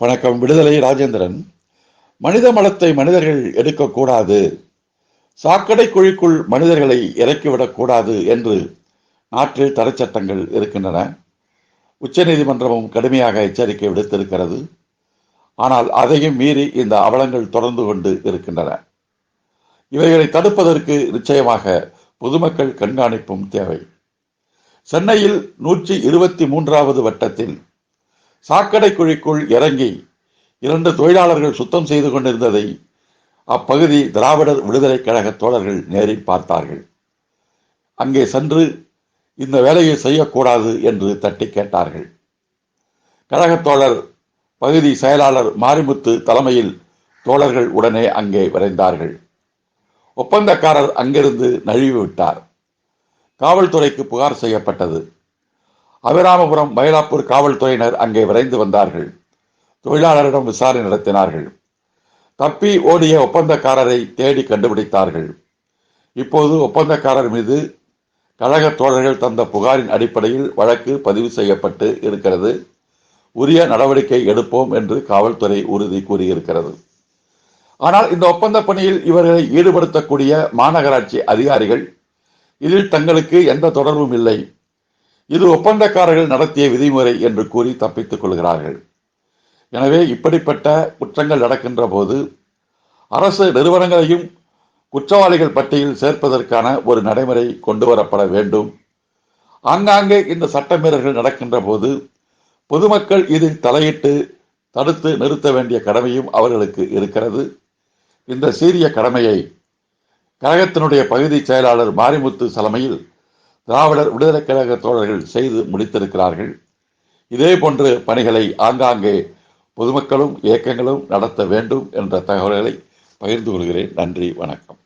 வணக்கம் விடுதலை ராஜேந்திரன். மனித மலத்தை மனிதர்கள் எடுக்கக்கூடாது சாக்கடை குழிக்குள் மனிதர்களை இறக்கிவிடக்கூடாது என்று நாட்டில் தடை சட்டங்கள் இருக்கின்றன. உச்சநீதிமன்றமும் கடுமையாக எச்சரிக்கை விடுத்திருக்கிறது. ஆனால் அதையும் மீறி இந்த அவலங்கள் தொடர்ந்து கொண்டு இருக்கின்றன. இவைகளை தடுப்பதற்கு நிச்சயமாக பொதுமக்கள் கண்காணிப்பும் தேவை. சென்னையில் நூற்றி இருபத்தி மூன்றாவது வட்டத்தில் சாக்கடை குழிக்குள் இறங்கி இரண்டு தொழிலாளர்கள் சுத்தம் செய்து கொண்டிருந்ததை அப்பகுதி திராவிடர் விடுதலை கழக தோழர்கள் நேரில் பார்த்தார்கள். அங்கே சென்று இந்த வேலையை செய்யக்கூடாது என்று தட்டி கேட்டார்கள். கழகத் தோழர் பகுதி செயலாளர் மாரிமுத்து தலைமையில் தோழர்கள் உடனே அங்கே விரைந்தார்கள். ஒப்பந்தக்காரர் அங்கிருந்து நழுவி விட்டார். காவல்துறைக்கு புகார் செய்யப்பட்டது. அபிராமபுரம் மயிலாப்பூர் காவல்துறையினர் அங்கே விரைந்து வந்தார்கள். தொழிலாளரிடம் விசாரணை நடத்தினார்கள். தப்பி ஓடிய ஒப்பந்தக்காரரை தேடி கண்டுபிடித்தார்கள். இப்போது ஒப்பந்தக்காரர் மீது கழக தோழர்கள் தந்த புகாரின் அடிப்படையில் வழக்கு பதிவு செய்யப்பட்டு இருக்கிறது. உரிய நடவடிக்கை எடுப்போம் என்று காவல்துறை உறுதி கூறியிருக்கிறது. ஆனால் இந்த ஒப்பந்த பணியில் இவர்களை ஈடுபடுத்தக்கூடிய மாநகராட்சி அதிகாரிகள் இதில் தங்களுக்கு எந்த தொடர்பும் இல்லை. இது ஒப்பந்தக்காரர்கள் நடத்திய விதிமுறை என்று கூறி தப்பித்துக் கொள்கிறார்கள். எனவே இப்படிப்பட்ட குற்றங்கள் நடக்கின்ற போது அரசு நிறுவனங்களையும் குற்றவாளிகள் பட்டியலில் சேர்ப்பதற்கான ஒரு நடைமுறை கொண்டு வரப்பட வேண்டும். ஆங்காங்கே இந்த சட்டமீறல்கள் நடக்கின்ற போது பொதுமக்கள் இதில் தலையிட்டு தடுத்து நிறுத்த வேண்டிய கடமையும் அவர்களுக்கு இருக்கிறது. இந்த சீரிய கடமையை கழகத்தினுடைய பகுதி செயலாளர் மாரிமுத்து தலைமையில் திராவிடர் விடுதலை கழக தோழர்கள் செய்து முடித்திருக்கிறார்கள். இதே போன்று பணிகளை ஆங்காங்கே பொதுமக்களும் இயக்கங்களும் நடத்த வேண்டும் என்ற தகவல்களை பகிர்ந்து கொள்கிறேன். நன்றி வணக்கம்.